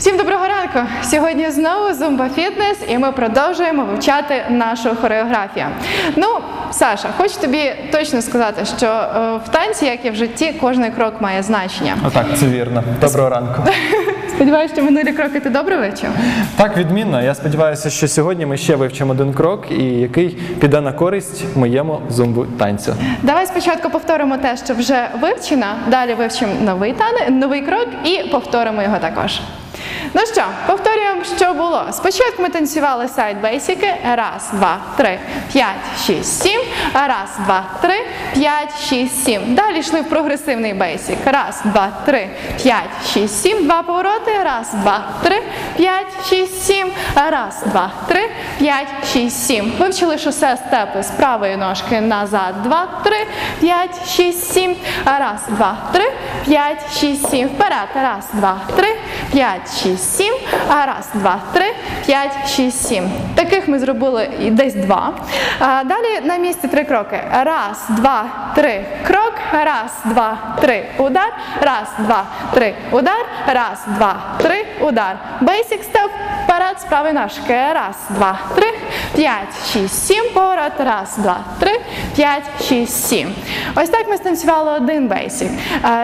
Всім доброго ранку! Сьогодні знову Зумба Фітнес, і ми продовжуємо вивчати нашу хореографію. Ну, Саша, хочу тобі точно сказати, що е, в танці, як і в житті, кожний крок має значення. Отак, це вірно. Доброго ранку. Сподіваюся, що минулі кроки ти добре вивчив. Так, відмінно. Я сподіваюся, що сьогодні ми ще вивчимо один крок, і який піде на користь моєму зумбу танцю. Давай спочатку повторимо те, що вже вивчено, далі вивчимо новий тане, новий крок і повторимо його також. Ну що, повторюємо, що було. Спочатку ми танцювали сайд бейсики. Раз, два, три, п'ять, шість, сім. Раз, два, три, п'ять, шість, сім. Далі йшли в прогресивний бейсик. Раз, два, три, п'ять, шість, сім. Два повороти. Раз, два, три, п'ять, шість, сім. Раз, два, три, п'ять, шість, сім. Вивчили шосе степи з правої ножки назад. Два, три, п'ять, шість, сім. Раз, два, три, п'ять, шість, сім. Вперед. Раз, два, три, п'ять, шість, сім. Раз, два, три, п'ять, шість, сім. Таких ми зробили десь два. Далі на місці три кроки. Раз, два, три. Крок. Раз, два, три. Удар. Раз, два, три. Удар. Раз, два, три. Удар. Basic step. Вперед з правої ножки. Раз, два, три, п'ять, шість, сім. Поворот. Раз, два, три, п'ять, шість, сім. Ось так ми станцювали один бейсик.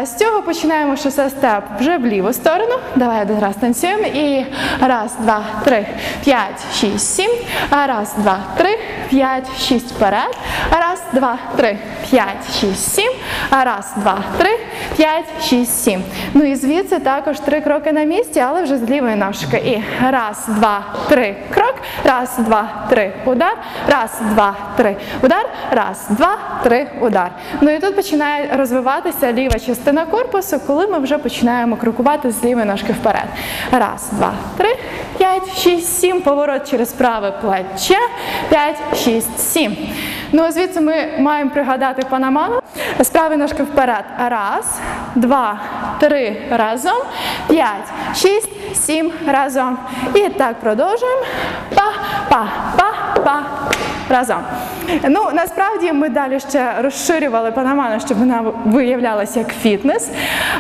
З цього починаємо шосе степ вже в ліву сторону. Давай один раз танцюємо. І раз, два, три, п'ять, шість, сім. Раз, два, три, п'ять, шість вперед. Раз, два, три, п'ять, шість, сім. Раз, два, три, п'ять, шість, сім. Ну і звідси також три кроки на місці, але вже з лівої ножки. І раз, два, три, крок. Раз, два, три, удар. Раз, два, три, удар. Раз, два, три, удар. Ну і тут починає розвиватися ліва частина корпусу, коли ми вже починаємо крокувати з лівої ножки вперед. Раз, два, три, п'ять, шість, сім. Поворот через праве плече. П'ять, шість, сім. Ну а звідси ми маємо пригадати панаману. Справи ножки вперед. Раз, два, три разом. П'ять, шість, сім разом. І так продовжуємо. Па, па, па, па. Разом. Ну, насправді ми далі ще розширювали панаману, щоб вона виявлялася як фітнес.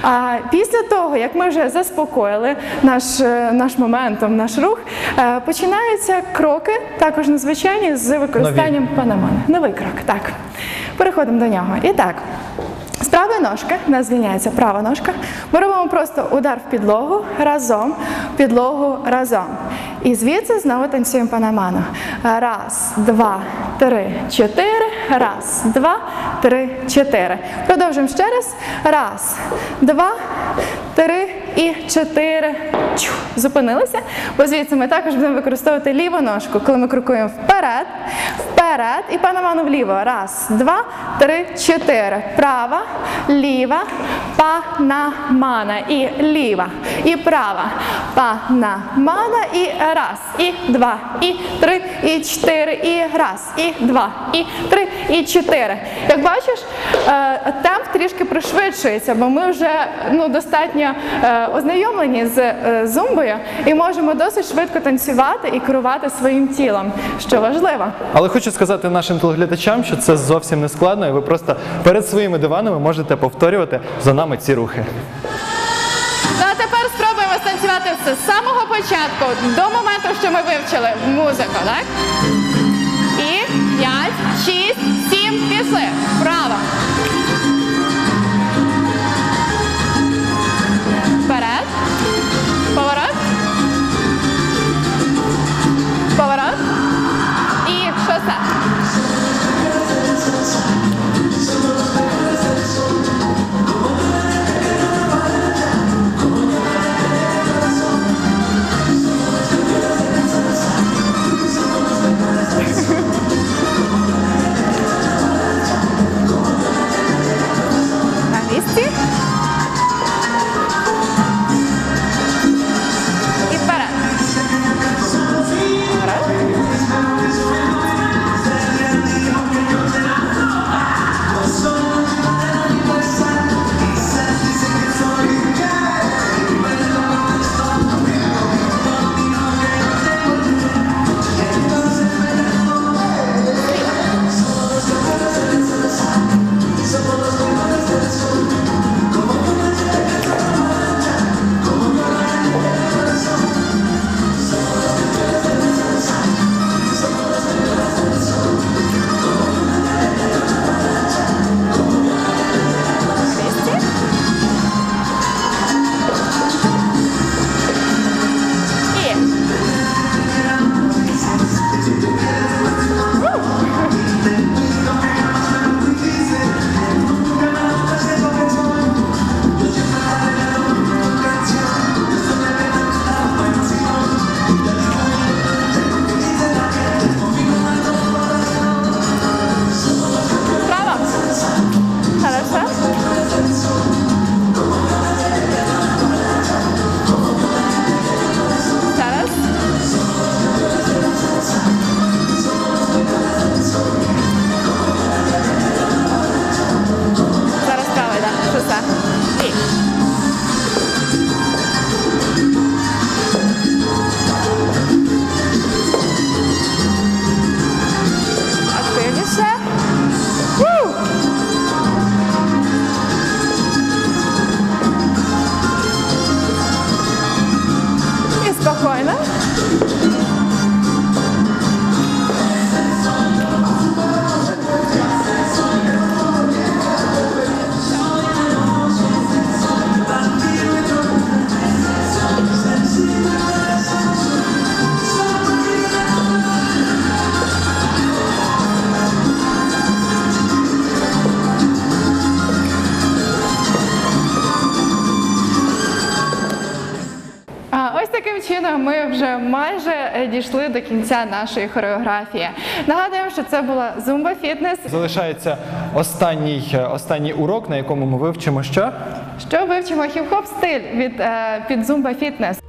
А після того, як ми вже заспокоїли наш, е, наш моментом, наш рух, е, починаються кроки, також надзвичайні, з використанням панамани. Новий крок, так. Переходимо до нього. І так. З правої ножки, у нас звільняється права ножка. Ми робимо просто удар в підлогу разом, підлогу разом. І звідси знову танцюємо панаману. Раз, два, три, чотири. Раз, два, три, чотири. Продовжуємо ще раз. Раз, два, три і чотири. Чух. Зупинилися. Бо звідси ми також будемо використовувати ліву ножку, коли ми крокуємо вперед, вперед і панаману вліво. Раз, два, три, чотири. Права, ліва, панамана. І ліва. І права. Панамана. І раз, і два, і три, і чотири, і раз, і два, і три, і чотири. Як бачиш, е, темп трішки пришвидшується, бо ми вже ну, достатньо е, ознайомлені з е, зумбою і можемо досить швидко танцювати і керувати своїм тілом, що важливо. Але хочу сказати нашим телеглядачам, що це зовсім не складно, і ви просто перед своїми диванами можете повторювати за нами ці рухи. Ну а тепер спробуємо станцювати все з самого початку до моменту, що ми вивчили музику, так? І п'ять, шість, сім, пішли. Право. Rockweiler. Чином ми вже майже дійшли до кінця нашої хореографії. Нагадуємо, що це була зумба фітнес. Залишається останній, е, останній урок, на якому ми вивчимо що? що вивчимо хіп-хоп стиль від е, під зумба Fitness.